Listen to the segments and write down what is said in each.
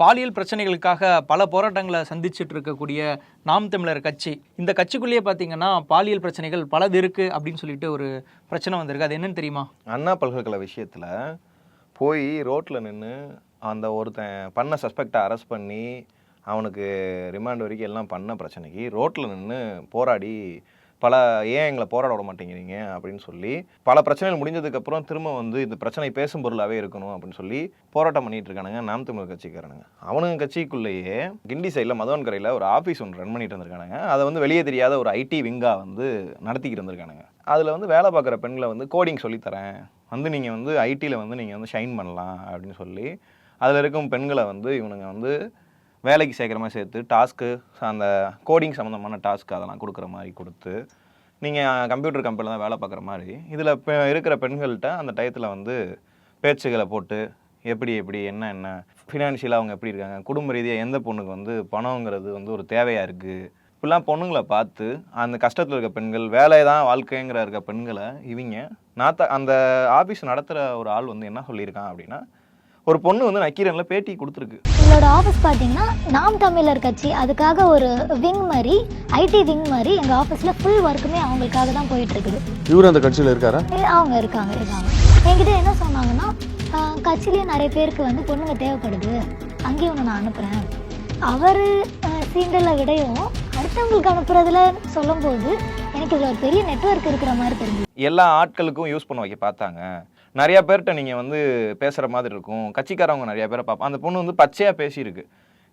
பாலியல் பிரச்சனைகளுக்காக பல போராட்டங்களை சந்திச்சுட்டு இருக்கக்கூடிய நாம் தமிழர் கட்சி. இந்த கட்சிக்குள்ளேயே பார்த்தீங்கன்னா பாலியல் பிரச்சனைகள் பலது இருக்குது அப்படின்னு சொல்லிட்டு ஒரு பிரச்சனை வந்திருக்கு. அது என்னன்னு தெரியுமா? அண்ணா பல்கலைக்கழக விஷயத்தில் போய் ரோட்டில் நின்று அந்த ஒருத்தன் பண்ண சஸ்பெக்டை அரெஸ்ட் பண்ணி அவனுக்கு ரிமாண்ட் வரைக்கும் எல்லாம் பண்ண பிரச்சனைக்கு ரோட்டில் நின்று போராடி பல ஏன் எங்களை போராட விட மாட்டேங்கிறீங்க அப்படின்னு சொல்லி பல பிரச்சனைகள் முடிஞ்சதுக்கப்புறம் திரும்ப வந்து இந்த பிரச்சனை பேசும் பொருளாகவே இருக்கணும் அப்படின்னு சொல்லி போராட்டம் பண்ணிட்டு இருக்கானுங்க. நாம் தமிழ் கட்சிக்காரனுங்க. அவனுங்க கட்சிக்குள்ளேயே கிண்டி சைடில் மதவன் கரையில் ஒரு ஆஃபீஸ் ஒன்று ரன் பண்ணிட்டு இருந்திருக்கானுங்க. அதை வந்து வெளியே தெரியாத ஒரு ஐடி விங்கா வந்து நடத்திக்கிட்டு இருந்திருக்கானுங்க. அதில் வந்து வேலை பார்க்குற பெண்களை வந்து கோடிங் சொல்லித்தரேன். வந்து நீங்கள் வந்து ஐடியில் வந்து நீங்கள் வந்து ஷைன் பண்ணலாம் அப்படின்னு சொல்லி அதில் இருக்கும் பெண்களை வந்து இவனுங்க வந்து வேலைக்கு சேர்க்குற மாதிரி சேர்த்து டாஸ்க்கு அந்த கோடிங் சம்மந்தமான டாஸ்க் அதெல்லாம் கொடுக்குற மாதிரி கொடுத்து நீங்கள் கம்ப்யூட்டர் கம்பெனியில் தான் வேலை பார்க்குற மாதிரி இதில் இப்போ இருக்கிற பெண்கள்கிட்ட அந்த டயத்தில் வந்து பேச்சுகளை போட்டு எப்படி எப்படி என்ன என்ன ஃபினான்ஷியலாக அவங்க எப்படி இருக்காங்க குடும்ப ரீதியாக எந்த பொண்ணுக்கு வந்து பணங்கிறது வந்து ஒரு தேவையாக இருக்குது இப்படிலாம் பொண்ணுங்களை பார்த்து அந்த கஷ்டத்தில் இருக்க பெண்கள் வேலை தான் வாழ்க்கைங்கிற இருக்க பெண்களை இவங்க நாத்த அந்த ஆஃபீஸ் நடத்துகிற ஒரு ஆள் வந்து என்ன சொல்லியிருக்கான் அப்படின்னா ஒரு பொண்ணு வந்து நக்கீரனில் பேட்டி கொடுத்துருக்கு. எங்களோட ஆஃபீஸ் பார்த்தீங்கன்னா நாம் தமிழர் கட்சி அதுக்காக ஒரு விங் மாதிரி ஐடி விங் மாதிரி எங்கள் ஆஃபீஸில் ஃபுல் ஒர்க்குமே அவங்களுக்காக தான் போயிட்டு இருக்குது இவர் அந்த கட்சியில் இருக்காரா? அவங்க இருக்காங்க இருக்காங்க. என்கிட்ட என்ன சொன்னாங்கன்னா கட்சியிலேயே நிறைய பேருக்கு வந்து பொண்ணுங்க தேவைப்படுது. அங்கேயும் ஒன்று நான் அனுப்புகிறேன் அவர் சீண்டலை விடையும் அடுத்தவங்களுக்கு அனுப்புறதுல சொல்லும்போது எனக்கு இதில் ஒரு பெரிய நெட்வொர்க் இருக்கிற மாதிரி தெரிஞ்சு எல்லா ஆட்களுக்கும் யூஸ் பண்ண வைக்க பார்த்தாங்க. நிறைய பேர்கிட்ட நீங்கள் வந்து பேசுகிற மாதிரி இருக்கும். கட்சிக்காரவங்க நிறைய பேரை பார்ப்போம் அந்த பொண்ணு வந்து பச்சையாக பேசியிருக்கு.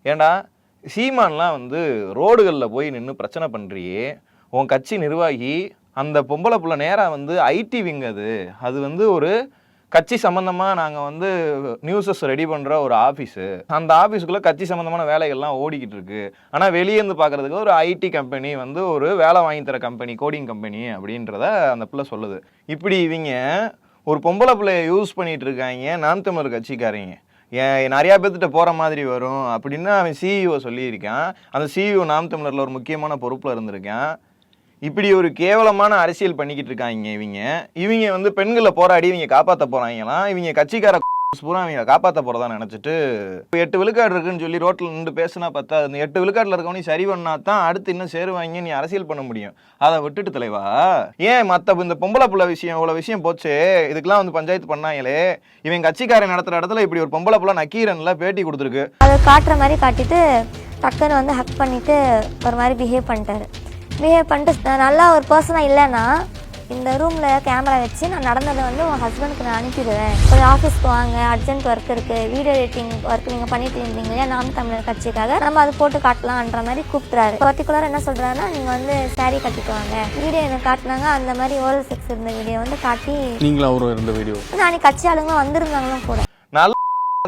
ஏன்னா சீமான்லாம் வந்து ரோடுகளில் போய் நின்று பிரச்சனை பண்ணுறியே உன் கட்சி நிர்வாகி அந்த பொம்பளை புள்ள நேராக வந்து ஐடி விங் அது. அது வந்து ஒரு கட்சி சம்மந்தமாக நாங்கள் வந்து நியூஸஸ் ரெடி பண்ணுற ஒரு ஆஃபீஸு. அந்த ஆஃபீஸுக்குள்ளே கட்சி சம்மந்தமான வேலைகள்லாம் ஓடிக்கிட்டு இருக்கு ஆனால் வெளியேந்து பார்க்குறதுக்கு ஒரு ஐடி கம்பெனி வந்து ஒரு வேலை வாங்கி தர கம்பெனி கோடிங் கம்பெனி அப்படின்றத அந்த பிள்ளை சொல்லுது. இப்படி இவங்க ஒரு பொம்பளை பிள்ளைய யூஸ் பண்ணிட்டு இருக்காங்க நாம் தமிழர் கட்சிக்காரங்க. ஏன் நிறையா பேர்த்திட்ட போகிற மாதிரி வரும் அப்படின்னு அவன் சிஇஓ சொல்லியிருக்கான். அந்த சிஇஓ நாம் தமிழரில் ஒரு முக்கியமான பொறுப்பில் இருந்திருக்கான். இப்படி ஒரு கேவலமான அரசியல் பண்ணிக்கிட்டு இருக்காங்க இவங்க. இவங்க வந்து பெண்களை போராடி இவங்க காப்பாற்ற போகிறாங்களாம் இவங்க கட்சிக்கார பூரா அவங்க காப்பாற்ற போகிறதா நினச்சிட்டு இப்போ எட்டு விழுக்காடு இருக்குன்னு சொல்லி ரோட்டில் நின்று பேசினா பார்த்தா அந்த எட்டு விழுக்காட்டில் இருக்கவனையும் சரி பண்ணா தான் அடுத்து இன்னும் சேருவாங்க நீ அரசியல் பண்ண முடியும். அதை விட்டுட்டு தலைவா ஏன் மற்ற இந்த பொம்பளை புள்ள விஷயம் இவ்வளோ விஷயம் போச்சு? இதுக்கெல்லாம் வந்து பஞ்சாயத்து பண்ணாங்களே. இவன் கட்சிக்காரன் நடத்துகிற இடத்துல இப்படி ஒரு பொம்பளை புள்ள நக்கீரன்ல பேட்டி கொடுத்துருக்கு. அதை காட்டுற மாதிரி காட்டிட்டு டக்குன்னு வந்து ஹக் பண்ணிட்டு ஒரு மாதிரி பிஹேவ் பண்ணிட்டாரு. பிஹேவ் பண்ணிட்டு நல்லா ஒரு பர்சனாக இல்லைன்னா இந்த ரூமில் கேமரா வச்சு நான் நடந்ததை வந்து உங்கள் ஹஸ்பண்டுக்கு நான் அனுப்பிடுவேன். கொஞ்சம் ஆஃபீஸ்க்கு வாங்க அர்ஜென்ட் ஒர்க் இருக்குது வீடியோ எடிட்டிங் ஒர்க் நீங்கள் பண்ணிட்டு இருந்தீங்க இல்லையா? நாம் தமிழர் கட்சிக்காக நம்ம அது போட்டு காட்டலாம்ன்ற மாதிரி கூப்பிட்றாரு பர்டிகுலராக என்ன சொல்கிறாருன்னா நீங்கள் வந்து saree கட்டிட்டு வாங்க. வீடியோ எனக்கு காட்டினாங்க அந்த மாதிரி ஓரல் செக்ஸ் இருந்த வீடியோ வந்து காட்டி நீங்களும் அவரும் இருந்த வீடியோ நான் கட்சி ஆளுங்களும் வந்திருந்தாங்களும் கூட.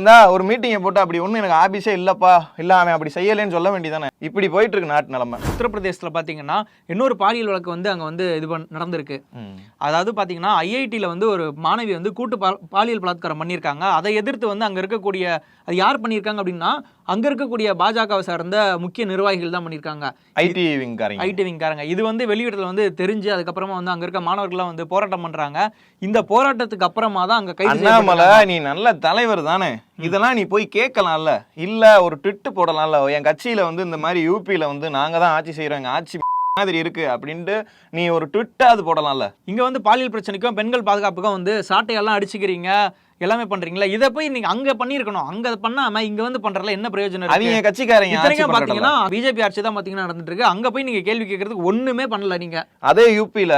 இருந்தா ஒரு மீட்டிங்கை போட்டு அப்படி ஒன்றும் எனக்கு ஆபீஸே இல்லப்பா இல்ல அவன் அப்படி செய்யலைன்னு சொல்ல வேண்டியதானே இப்படி போயிட்டு இருக்கு நாட்டு நிலைமை. உத்தரப்பிரதேசத்தில் பார்த்தீங்கன்னா இன்னொரு பாலியல் வழக்கு வந்து அங்கே வந்து இது பண்- நடந்திருக்கு. அதாவது பார்த்தீங்கன்னா ஐஐடியில் வந்து ஒரு மாணவி வந்து கூட்டு பா- பாலியல் பலாத்காரம் பண்ணியிருக்காங்க. அதை எதிர்த்து வந்து அங்கே இருக்கக்கூடிய அது யார் பண்ணியிருக்காங்க அப்படின்னா அங்கே இருக்கக்கூடிய பாஜகவை சார்ந்த முக்கிய நிர்வாகிகள் தான் பண்ணியிருக்காங்க. ஐடி விங்காரங்க. ஐடி விங்காரங்க. இது வந்து வெளியிடத்துல வந்து தெரிஞ்சு அதுக்கப்புறமா வந்து அங்க இருக்க மாணவர்கள்லாம் வந்து போராட்டம் பண்றாங்க. இந்த போராட்டத்துக்கு அப்புறமா தான் அங்க செய்யப்பட்டிருக்காங்க. நீ நல்ல தலைவர் தானே. இதெல்லாம் நீ போய் கேட்கலாம்ல. இல்ல ஒரு ட்விட்டு போடலாம்ல. என் கட்சியில வந்து இந்த மாதிரி யூபியில வந்து நாங்க தான் ஆட்சி செய்யறோம் எங்க ஆட்சி மாதிரி இருக்கு அப்படின்ட்டு நீ ஒரு ட்விட்டாவது போடலாம்ல. இங்க வந்து பாலியல் பிரச்சனைக்கும் பெண்கள் பாதுகாப்புக்கும் வந்து சாட்டையெல்லாம் அடிச்சுக்கிறீங்க. எல்லாமே பண்றீங்களா? இதை போய் நீங்க அங்க பண்ணியிருக்கணும். அங்க பண்ணாம இங்க வந்து பண்றதுல என்ன பிரயோஜனம் அவங்க கட்சிக்காரங்க இத்தனைக்கும். பாத்தீங்கன்னா பிஜேபி ஆட்சி தான் பாத்தீங்கன்னா நடந்துட்டு இருக்கு அங்க போய் நீங்க கேள்வி கேட்கறதுக்கு ஒண்ணுமே பண்ணல நீங்க. அதே யூபியில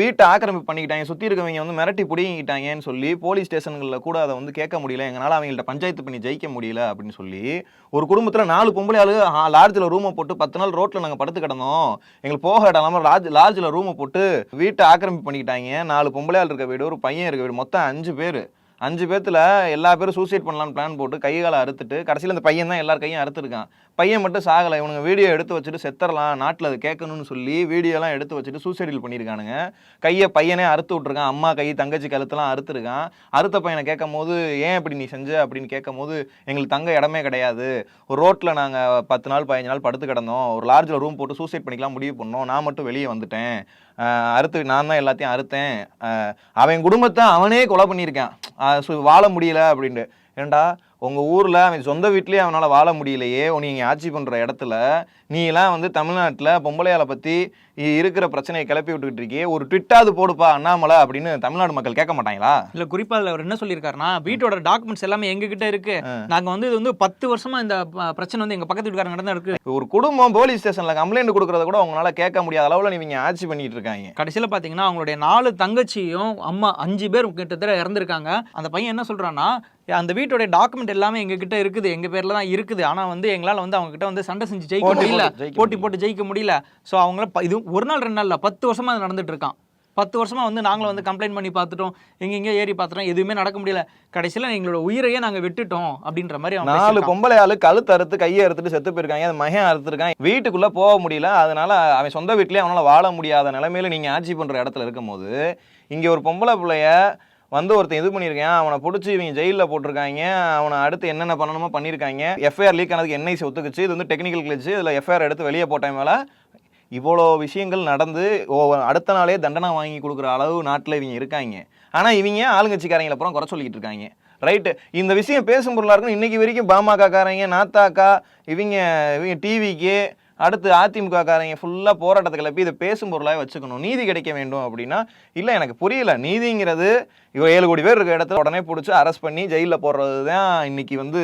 வீட்டை ஆக்கிரமிப்பு பண்ணிக்கிட்டாங்க. சுத்தி இருக்கவங்க வந்து மிரட்டி புடிங்கிட்டாங்கன்னு சொல்லி போலீஸ் ஸ்டேஷன்களில் கூட அதை வந்து கேட்க முடியல. எங்களால அவங்கள்ட்ட பஞ்சாயத்து பண்ணி ஜெயிக்க முடியல அப்படின்னு சொல்லி ஒரு குடும்பத்துல நாலு பொம்பளை ஆளு லாட்ஜில் ரூமை போட்டு பத்து நாள் ரோட்ல நாங்க படுத்து கிடந்தோம். எங்களுக்கு போக இடம் இல்லாம லாட்ஜ் லாட்ஜில் ரூமை போட்டு வீட்டை ஆக்கிரமிப்பு பண்ணிக்கிட்டாங்க. நாலு பொம்பளை ஆள் இருக்க வீடு ஒரு பையன் இருக்க வீடு மொத்தம் அஞ்சு பேர். அஞ்சு பேர்த்தில் எல்லா பேரும் சூசைட் பண்ணலாம்னு பிளான் போட்டு கை காலை அறுத்துட்டு கடைசியில் அந்த பையன் தான் எல்லார் கையும் அறுத்துருக்கான். பையன் மட்டும் சாகலை. இவனுங்க வீடியோ எடுத்து வச்சுட்டு செத்தரலாம். நாட்டில் அது கேட்கணும்னு சொல்லி வீடியோலாம் எடுத்து வச்சுட்டு சூசைடில் பண்ணியிருக்கானுங்க கையை பையனே அறுத்து விட்ருக்கான் அம்மா கை தங்கச்சி கழுத்தெல்லாம் அறுத்துருக்கான். அறுத்த பையனை கேட்கும் போது ஏன் இப்படி நீ செஞ்ச? அப்படின்னு கேட்கும் போது எங்களுக்கு தங்க இடமே கிடையாது. ஒரு ரோட்டில் நாங்கள் பத்து நாள் பதினஞ்சு நாள் படுத்து கிடந்தோம். ஒரு லார்ஜில் ரூம் போட்டு சூசைட் பண்ணிக்கலாம் முடிவு பண்ணோம். நான் மட்டும் வெளியே வந்துட்டேன். அறுத்து நான் தான் எல்லாத்தையும் அறுத்தேன். அவன் குடும்பத்தை அவனே கொலை பண்ணியிருக்கான். வாழ முடியல அப்படின்ட்டு. ஏண்டா உங்க ஊர்ல அவன் சொந்த வீட்லயே அவனால வாழ முடியலையே நீங்க ஆட்சி பண்ற இடத்துல நீ எல்லாம் வந்து தமிழ்நாட்டுல பொம்பளையால பத்தி இ- இருக்கிற பிரச்சனையை கிளப்பி விட்டுக்கிட்டு இருக்கியே ஒரு ட்விட்டாவது போடுப்பா அண்ணாமலை அப்படின்னு தமிழ்நாடு மக்கள் கேட்க மாட்டாங்களா? இல்ல குறிப்பா அதுல அவர் என்ன சொல்லியிருக்காருன்னா வீட்டோட டாக்குமெண்ட்ஸ் எல்லாமே எங்க கிட்ட இருக்கு நாங்க வந்து இது வந்து பத்து வருஷமா இந்த பிரச்சனை வந்து எங்க பக்கத்து வீட்டுக்காரங்க நடந்தா இருக்கு. ஒரு குடும்பம் போலீஸ் ஸ்டேஷன்ல கம்ப்ளைண்ட் கொடுக்கறத கூட உங்களால கேட்க முடியாத அளவுல நீங்க ஆட்சி பண்ணிட்டு இருக்காங்க. கடைசியில பாத்தீங்கன்னா அவங்களுடைய நாலு தங்கச்சியும் அம்மா அஞ்சு பேர் கிட்டத்தட்ட இறந்துருக்காங்க. அந்த பையன் என்ன சொல்றான்னா அந்த வீட்டோட டாக்குமெண்ட் எல்லாமே எங்க கிட்ட இருக்குது. எங்க பேர்ல தான் இருக்குது. ஆனா வந்து எங்களால வந்து அவங்க கிட்ட வந்து சண்டை செஞ்சு ஜெயிக்க முடியல. போட்டு போட்டி ஜெயிக்க முடியல. சோ அவங்கள இது ஒரு நாள் ரெண்டு நாள்ல பத்து வருஷமா அது நடந்துட்டு இருக்கான். பத்து வருஷமா வந்து நாங்களும் வந்து கம்ப்ளைண்ட் பண்ணி பார்த்துட்டோம். எங்கெங்க ஏறி பார்த்துட்டோம். எதுவுமே நடக்க முடியல. கடைசியில எங்களோட உயிரையே நாங்க விட்டுட்டோம் அப்படின்ற மாதிரி நாலு. பொம்பளை ஆளு கழுத்து அறுத்து கையை அறுத்துட்டு செத்து போயிருக்காங்க. அது மகன் அறுத்துருக்கான். வீட்டுக்குள்ள போக முடியல. அதனால அவன் சொந்த வீட்லயே அவனால வாழ முடியாத நிலைமையில நீங்க ஆட்சி பண்ற இடத்துல இருக்கும்போது இங்க ஒரு பொம்பளை பிள்ளைய வந்து ஒருத்தன் இது பண்ணியிருக்கேன்? அவனை பிடிச்சி இவங்க ஜெயிலில் போட்டிருக்காங்க. அவனை அடுத்து என்னென்ன பண்ணணுமோ பண்ணியிருக்காங்க. எஃப்ஐஆர் லீக் ஆனதுக்கு என்ஐசி ஒத்துக்குச்சு. இது வந்து டெக்னிக்கல் கிளிச்சு இதில் எஃப்ஐஆர் எடுத்து வெளியே போட்ட மேலே இவ்வளோ விஷயங்கள் நடந்து ஓ அடுத்த நாளே தண்டனை வாங்கி கொடுக்குற அளவு நாட்டில் இவங்க இருக்காங்க. ஆனால் இவங்க ஆளுங்கட்சிக்காரங்களை அப்புறம் குறை சொல்லிக்கிட்டு இருக்காங்க. ரைட்டு இந்த விஷயம் பேசும் பொருளாக இருக்கும் இன்றைக்கி வரைக்கும் பாமக காரங்க நாத்தாக்கா இவங்க இவங்க டிவிக்கு அடுத்து அதிமுக காரங்க ஃபுல்லாக போராட்டத்தை கிளப்பி இதை பேசும் பொருளாக வச்சுக்கணும். நீதி கிடைக்க வேண்டும் அப்படின்னா இல்லை எனக்கு புரியல. நீதிங்கிறது இவ ஏழு கோடி பேர் இருக்க இடத்துல உடனே பிடிச்சி அரெஸ்ட் பண்ணி ஜெயிலில் போடுறது தான் இன்னைக்கு வந்து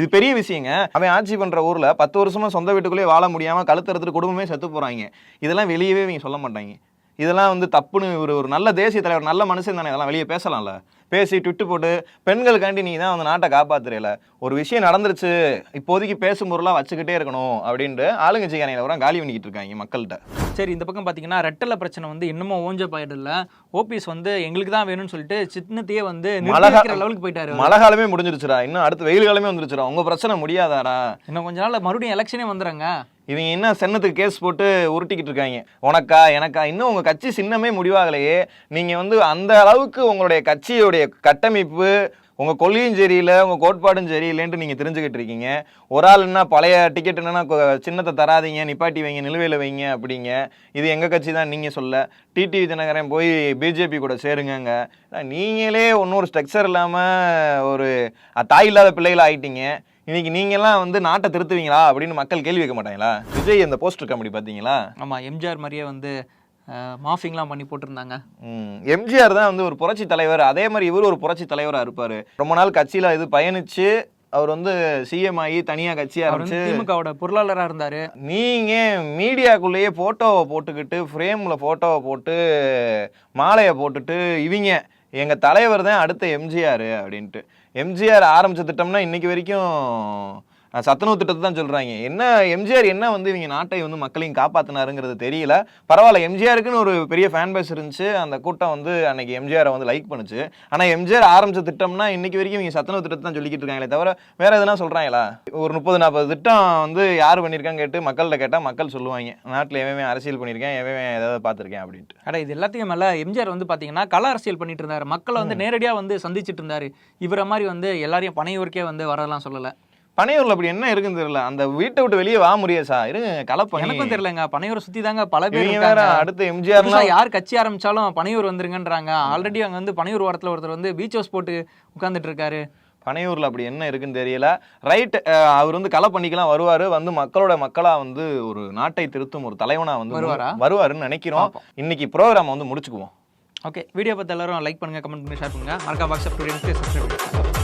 இது பெரிய விஷயங்க. அவன் ஆட்சி பண்ணுற ஊரில் பத்து வருஷமாக சொந்த வீட்டுக்குள்ளேயே வாழ முடியாமல் கழுத்தறுத்துட்டு குடும்பமே செத்து போகிறாங்க இதெல்லாம் வெளியவே இவங்க சொல்ல மாட்டாங்க. இதெல்லாம் வந்து தப்புன்னு ஒரு ஒரு நல்ல தேசிய தலைவர் நல்ல மனுஷன் தானே. இதெல்லாம் வெளியே பேசலாம்ல. பேசி ட்விட்டு போட்டு பெண்களுக்காண்டி நீ தான் வந்து நாட்டை காப்பாத்துறல. ஒரு விஷயம் நடந்துருச்சு. இப்போதைக்கு பேசும் பொருளாக வச்சுக்கிட்டே இருக்கணும். அப்படின்ட்டு ஆளுங்கட்சிக்காரங்களை பூரா காலி பண்ணிக்கிட்டு இருக்காங்க மக்கள்கிட்ட. சரி இந்த பக்கம் பார்த்தீங்கன்னா ரெட்டலை பிரச்சனை வந்து இன்னமும் ஓஞ்ச போயிடல ஓபிஎஸ் வந்து எங்களுக்கு தான் வேணும்னு சொல்லிட்டு சின்னத்தையே வந்து லெவலுக்கு போயிட்டாரு. மழை காலமே முடிஞ்சிருச்சுடா. இன்னும் அடுத்து வெயில் காலமே வந்துருச்சுடா. உங்க பிரச்சனை முடியாதாடா. இன்னும் கொஞ்ச நாள்ல மறுபடியும் எலெக்ஷனே வந்துடுறாங்க இவங்க என்ன சென்னத்துக்கு கேஸ் போட்டு உருட்டிக்கிட்டு இருக்காங்க. உனக்கா எனக்கா இன்னும் உங்க கட்சி சின்னமே முடிவாகலையே. நீங்க வந்து அந்த அளவுக்கு உங்களுடைய கட்சியுடைய கட்டமைப்பு உங்கள் கொள்கையும் சரியில்லை உங்கள் கோட்பாடும் சரியில்லைன்ட்டு நீங்கள் தெரிஞ்சுக்கிட்டு இருக்கீங்க. ஒரு ஆள் என்ன பழைய டிக்கெட் என்னென்னா சின்னத்தை தராதீங்க நிப்பாட்டி வைங்க நிலுவையில் வைங்க அப்படிங்க. இது எங்கள் கட்சி தான் நீங்கள் சொல்ல. டிடிவி தினகரன் போய் பிஜேபி கூட சேருங்கங்க. நீங்களே ஒன்றும் ஒரு ஸ்ட்ரக்சர் இல்லாமல் ஒரு தாய் இல்லாத பிள்ளைகள் ஆகிட்டீங்க இன்னைக்கு நீங்கெல்லாம் வந்து நாட்டை திருத்துவீங்களா அப்படின்னு மக்கள் கேள்வி வைக்க மாட்டாங்களா? விஜய் அந்த போஸ்டர் காமெடி பார்த்தீங்களா ஆமாம் எம்ஜிஆர் மாதிரியே வந்து மாஃபிங்லாம் பண்ணி போட்டிருந்தாங்க. எம்ஜிஆர் தான் வந்து ஒரு புரட்சி தலைவர். அதே மாதிரி இவர் ஒரு புரட்சி தலைவரா இருப்பாரு. ரொம்ப நாள் கட்சியில இது பயணிச்சு அவர் வந்து சிஎம் ஆகி தனியா கட்சி ஆரம்பிச்சு திமுகவோட பொருளாளரா இருந்தாரு. நீங்க மீடியாக்குள்ளேயே போட்டோவை போட்டுக்கிட்டு ஃப்ரேம்ல போட்டோவை போட்டு மாலையை போட்டுட்டு இவங்க எங்க தலைவர் தான் அடுத்த எம்ஜிஆர் அப்படின்ட்டு. எம்ஜிஆர் ஆரம்பிச்ச திட்டம்னா இன்னைக்கு வரைக்கும் சத்துணவு திட்டத்தை தான் சொல்றாங்க. என்ன எம்ஜிஆர் என்ன வந்து இவங்க நாட்டை வந்து மக்களையும் காப்பாத்தினாருங்கிறது தெரியல. பரவாயில்ல எம்ஜிஆருக்குன்னு ஒரு பெரிய ஃபேன் பேஸ் இருந்துச்சு. அந்த கூட்டம் வந்து அன்னைக்கு எம்ஜிஆரை வந்து லைக் பண்ணுச்சு. ஆனா எம்ஜிஆர் ஆரம்பிச்ச திட்டம்னா இன்னைக்கு வரைக்கும் இவங்க சத்துணவு திட்டத்தை தான் சொல்லிக்கிட்டு இருக்காங்களே தவிர வேற எதுனா சொல்றாங்களா? ஒரு முப்பது நாற்பது திட்டம் வந்து யார் பண்ணியிருக்காங்க கேட்டு மக்கள்கிட்ட கேட்டால் மக்கள் சொல்லுவாங்க. நாட்டில் எவன் அரசியல் பண்ணியிருக்கேன் எவன் ஏதாவது பார்த்துருக்கேன் அப்படின்ட்டு. அட இது எல்லாத்தையும் மேல எம்ஜிஆர் வந்து பாத்தீங்கன்னா கள அரசியல் பண்ணிட்டு இருந்தாரு. மக்களை வந்து நேரடியா வந்து சந்திச்சிட்டு இருந்தாரு. இவரை மாதிரி வந்து எல்லாரையும் பனையூருக்கே வந்து வரலாம் சொல்லல. பனையூர்ல அப்படி என்ன இருக்குன்னு தெரியல. அந்த வீட்டை விட்டு வெளியே வா முடியாசா இருங்க கலப்பணி எனக்கும் தெரியலங்க. பனையூரை சுத்தி தாங்க பல பேர் வேற அடுத்து புதுசா எம்ஜிஆர்லாம் யார் கட்சி ஆரம்பிச்சாலும் பனையூர் வந்துருங்கன்றாங்க. ஆல்ரெடி அங்க வந்து பனையூர் ஓரத்துல ஒருத்தர் வந்து பீச் ஹவுஸ் போட்டு உட்கார்ந்துட்டு இருக்காரு. பனையூர்ல அப்படி என்ன இருக்குன்னு தெரியல. ரைட் அவர் வந்து களை பண்ணிக்கலாம் வருவாரு. வந்து மக்களோட மக்களா வந்து ஒரு நாட்டை திருத்தும் ஒரு தலைவனா வந்து வருவாரா? வருவாருன்னு நினைக்கிறோம். இன்னைக்கு ப்ரோக்ராம் வந்து முடிச்சுக்குவோம். ஓகே வீடியோ பார்த்து எல்லாரும் லைக் பண்ணுங்க கமெண்ட் பண்ணுங்க ஷேர் பண்ணுங்க. மறக்கா வாட்ஸ்அப் சப்ஸ்கிரைப் பண்ணுங்க.